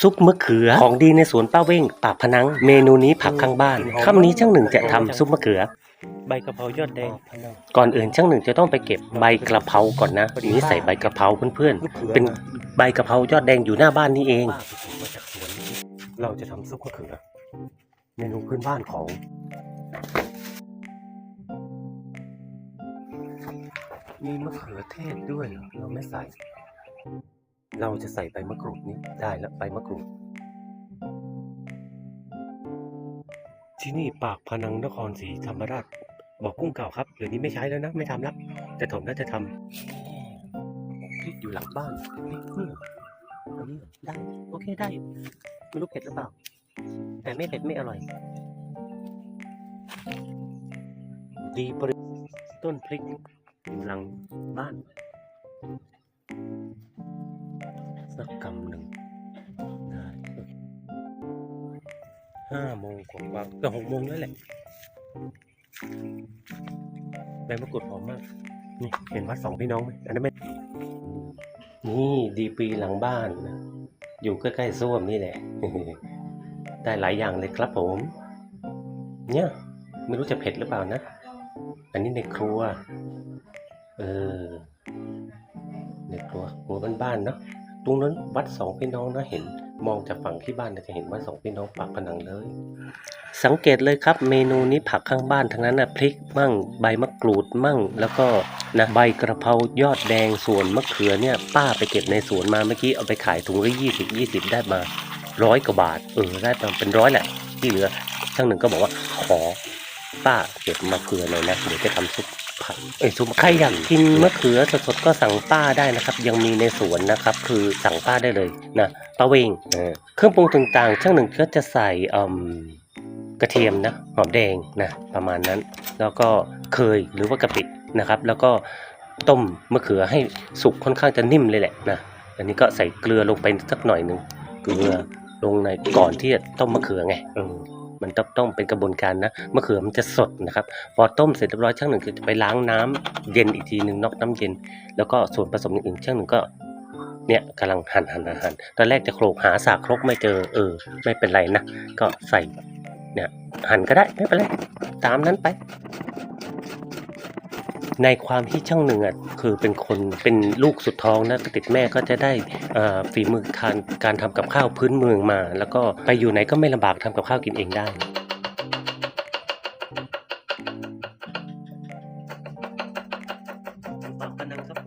ซุปมะเขือ ของดีในสวนป้าเว้งปากพนัง เมนูนี้ผักข้างบ้านค่ำนี้ช่างหนึ่งจะทำซุปมะเขือ ใบกะเพรายอดแดง ก่อนอื่นช่างหนึ่งจะต้องไปเก็บใบกระเพราก่อนนะนี่ใส่ใบกระเพราเพื่อนๆ เป็นใบกะเพรายอดแดงอยู่หน้าบ้านนี่เอง เราจะทำซุปมะเขือ เมนูพื้นบ้านของมีมะเขือเทศด้วยเหรอเราไม่ใส่ เราจะใส่ใบมะกรูดนี้ได้แล้วใบมะกรูด ที่นี่ปากพนังนครศรีธรรมราชบอกกุ้งเก่าครับเดี๋ยวนี้ไม่ใช้แล้วนะ ไม่ทำแล้วแต่ถมน่าจะทำพริกอยู่หลังบ้านนี่อันนี้ได้โอเคได้ไม่รู้เผ็ดหรือเปล่า แต่ไม่เผ็ดไม่อร่อย ดีบริต้นพริกอยู่หลังบ้าน ห้าโมงกว่าๆก็หกโมงแล้วแหละใบมะกรูดหอมมาก นี่เห็นวัดสองพี่น้องไหมอันนั้นไม่นี่ดีปีหลังบ้านนะอยู่ใกล้ๆส้วมนี่แหละ ได้หลายอย่างเลยครับผม เนี่ยไม่รู้จะเผ็ดหรือเปล่านะ อันนี้ในครัว เออในครัวครัวบ้านๆเนาะตรงนั้นวัดสองพี่น้องนะเห็น มองจากฝั่งที่บ้านจะเห็นว่าสองพี่น้องปากผนังเลย สังเกตเลยครับ เมนูนี้ผักข้างบ้านทั้งนั้นนะพริกมั่งใบมะกรูดมั่ง แล้วก็นะใบกระเพรายอดแดงส่วนมะเขือเนี่ย ป้าไปเก็บในสวนมาเมื่อกี้เอาไปขายถุงละยี่สิบยี่สิบได้มาร้อยกว่าบาทเออได้มาเป็นร้อยแหละที่เหลือช่างหนึ่งก็บอกว่าขอ ป้าเก็บมะเขือหน่อยนะ เดี๋ยวจะทำซุปผักเอ้ยซุปใครอยากกินมะเขือสดๆก็สั่งป้าได้นะครับ ยังมีในสวนนะครับ คือสั่งป้าได้เลยนะป้าเวงเออเครื่องปรุงต่างๆช่างหนึ่งก็จะใส่อืมกระเทียมนะหอมแดงนะประมาณนั้น แล้วก็เคยหรือว่ากะปินะครับ แล้วก็ต้มมะเขือให้สุกค่อนข้างจะนิ่มเลยแหละนะอันนี้ก็ใส่เกลือลงไปสักหน่อยหนึ่งเกลือลงในก่อนที่จะต้มมะเขือไงเออ มันต้องต้องเป็นกระบวนการนะมะเขือมันจะสดนะครับ พอต้มเสร็จเรียบร้อยช่างหนึ่งก็จะไปล้างน้ำเย็นอีกทีหนึ่งนอกน้ำเย็น แล้วก็ส่วนผสมอื่นๆช่างหนึ่งก็เนี่ยกำลังหั่นหั่นหั่นหั่นตอนแรกจะโขลกหาสากครกไม่เจอเออ ไม่เป็นไรนะ ก็ใส่เนี่ย หั่นก็ได้ไม่เป็นไรตามนั้นไป ในความที่ช่างหนึ่งอะคือเป็นคนเป็นลูกสุดท้องนะติดแม่ก็จะได้ฝีมือการการทำกับข้าวพื้นเมืองมา แล้วก็ไปอยู่ไหนก็ไม่ลำบากทำกับข้าวกินเองได้ปากพนังครับผ